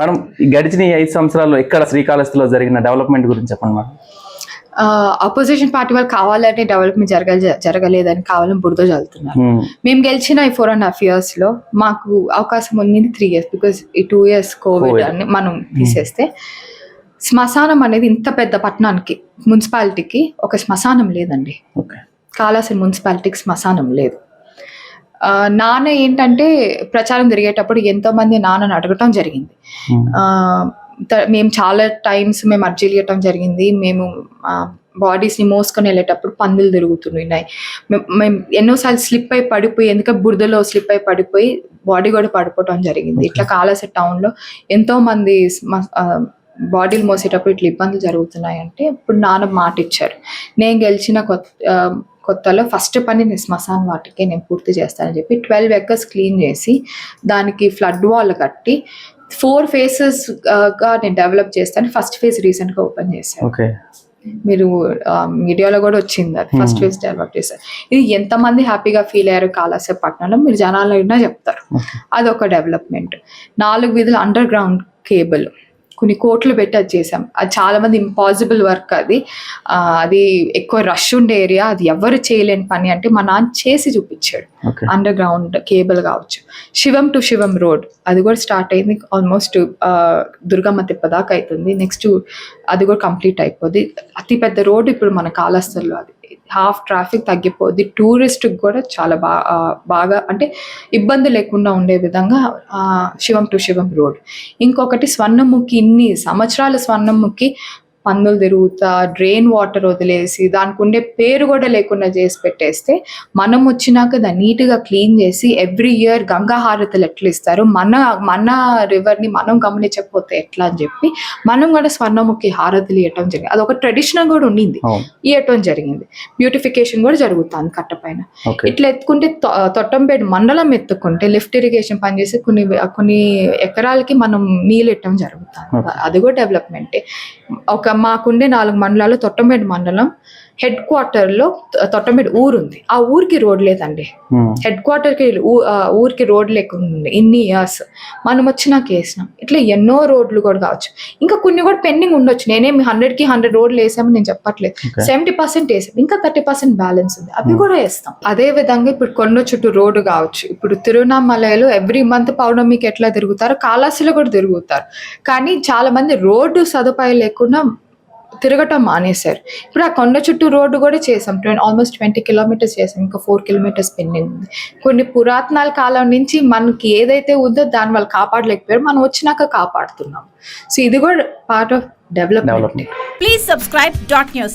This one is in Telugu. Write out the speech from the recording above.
మేడం ఈ గడిచిన ఈ ఐదు సంవత్సరాల్లో ఎక్కడ శ్రీకాళహస్తిలో జరిగిన డెవలప్మెంట్ గురించి చెప్పండి మేడం. అపోజిషన్ పార్టీ వాళ్ళు కావాలంటే డెవలప్మెంట్ జరగ జరగలేదని కావాలని బురద చల్లుతున్నారు ఉమ్, మేము గెలిచిన ఈ ఫోర్ అండ్ హాఫ్ ఇయర్స్లో మాకు అవకాశం ఉంది త్రీ ఇయర్స్ బికాస్ ఈ టూ ఇయర్స్ కోవిడ్. అని మనం తీసేస్తే శ్మశానం అనేది ఇంత పెద్ద పట్టణానికి మున్సిపాలిటీకి ఒక శ్మశానం లేదండి. కాళాసి మున్సిపాలిటీకి శ్మశానం లేదు. నాన్న ఏంటంటే ప్రచారం జరిగేటప్పుడు ఎంతో మంది నాన్నని అడగటం జరిగింది. మేము చాలా టైమ్స్ మేము అర్జీలు ఇవ్వటం జరిగింది. మేము బాడీస్ని మోసుకొని వెళ్ళేటప్పుడు పందులు తిరుగుతున్నాయి. మేము ఎన్నోసార్లు స్లిప్ అయి పడిపోయి ఎందుకంటే బురదలో స్లిప్ అయి పడిపోయి బాడీ కూడా పడిపోవటం జరిగింది. ఇట్లా కాళాసి టౌన్లో ఎంతో మంది బాడీలు మోసేటప్పుడు ఇట్లా ఇబ్బందులు జరుగుతున్నాయి అంటే ఇప్పుడు నాన్న మాట ఇచ్చారు నేను గెలిచిన కొత్త కొత్తలో ఫస్ట్ పని నేను శ్మశాన్ వాటికి నేను పూర్తి చేస్తానని చెప్పి ట్వెల్వ్ ఎకర్స్ క్లీన్ చేసి దానికి ఫ్లడ్ వాల్ కట్టి ఫోర్ ఫేసెస్గా నేను డెవలప్ చేస్తాను. ఫస్ట్ ఫేజ్ రీసెంట్గా ఓపెన్ చేశాను. మీరు మీడియాలో కూడా వచ్చింది అది. ఫస్ట్. ఫేజ్ డెవలప్ చేశారు. ఇది ఎంతమంది హ్యాపీగా ఫీల్ అయ్యారు కాళాసే పట్టణంలో మీరు జనాలు అయినా చెప్తారు. అదొక డెవలప్మెంట్ నాలుగు వీధుల అండర్ గ్రౌండ్ కేబుల్ కొన్ని కోట్లు పెట్టి అది చేసాం అది చాలా మంది ఇంపాసిబుల్ వర్క్ అది. అది ఎక్కువ రష్ ఉండే ఏరియా అది ఎవరు చేయలేని పని అంటే మా నాన్న చేసి చూపించాడు. అండర్ గ్రౌండ్ కేబుల్ కావచ్చు. శివం టు శివం రోడ్ అది కూడా స్టార్ట్ అయింది ఆల్మోస్ట్ దుర్గమ్మ తిప్ప దాకా అవుతుంది నెక్స్ట్ అది కూడా కంప్లీట్ అయిపోద్ది. పెద్ద రోడ్ ఇప్పుడు మన కాళహస్తిలో అది. హాఫ్ ట్రాఫిక్ తగ్గిపోద్ది. టూరిస్ట్ కూడా చాలా బాగా బాగా అంటే ఇబ్బంది లేకుండా ఉండే విధంగా ఆ, శివం టు శివం రోడ్. ఇంకొకటి స్వర్ణముఖి ఇన్ని సంవత్సరాల స్వర్ణముఖి పందులు తిరుగుతా డ్రైన్ వాటర్ వదిలేసి దానికి ఉండే పేరు కూడా లేకుండా చేసి పెట్టేస్తే మనం వచ్చినాక దాన్ని నీట్గా క్లీన్ చేసి ఎవ్రీ ఇయర్ గంగా హారతులు ఎట్లా ఇస్తారు? మన మన రివర్ని మనం గమనించకపోతే ఎట్లా అని చెప్పి మనం కూడా స్వర్ణముఖి హారతులు ఇవ్వటం జరిగింది. అది ఒక ట్రెడిషనల్ కూడా ఉండింది. ఇవ్వటం జరిగింది. బ్యూటిఫికేషన్ కూడా జరుగుతుంది కట్టపైన ఇట్లా ఎత్తుకుంటే తొట్టంపేట మండలం ఎత్తుకుంటే లిఫ్ట్ ఇరిగేషన్ పనిచేసి కొన్ని కొన్ని ఎకరాలకి మనం నీళ్ళు ఇట్టడం జరుగుతుంది. అది కూడా డెవలప్మెంటే ఒక మాకుండే నాలుగు మండలాలు తొట్టమేడు మండలం. హెడ్ క్వార్టర్లో తొట్టంపేట ఊరు ఉంది ఆ ఊరికి రోడ్ లేదండి. ఉమ్, హెడ్ క్వార్టర్కి ఊ- ఆ ఊరికి రోడ్ లేకుండా ఇన్ని ఇయర్స్. మనం వచ్చినాక వేసినాం ఇట్లా ఎన్నో రోడ్లు కూడా కావచ్చు. ఇంకా కొన్ని కూడా పెండింగ్ ఉండొచ్చు. నేనేమి హండ్రెడ్కి హండ్రెడ్ రోడ్లు వేసామని నేను చెప్పట్లేదు. సెవెంటీ పర్సెంట్ వేసాం. ఇంకా థర్టీ పర్సెంట్ బ్యాలెన్స్ ఉంది. అవి Hmm. కూడా వేస్తాం. అదే విధంగా ఇప్పుడు కొండ చుట్టూ రోడ్డు కావచ్చు. ఇప్పుడు తిరువణామలలో ఎవ్రీ మంత్ పౌర్ణమికి ఎట్లా తిరుగుతారో కాళాసిలో కూడా తిరుగుతారు. కానీ చాలా మంది రోడ్డు సదుపాయం లేకుండా తిరగటం మానేశారు. ఇప్పుడు ఆ కొండ చుట్టూ రోడ్డు కూడా చేసాం ట్వంటీ ఆల్మోస్ట్ ట్వంటీ కిలోమీటర్స్ చేసాం ఇంకా ఫోర్ కిలోమీటర్స్ పెండింగ్ ఉంది కొన్ని పురాతనాల కాలం నుంచి మనకి ఏదైతే ఉందో దాన్ని వాళ్ళు కాపాడలేకపోయారు. మనం వచ్చినాక కాపాడుతున్నాం. సో ఇది కూడా part of development Please subscribe dot news.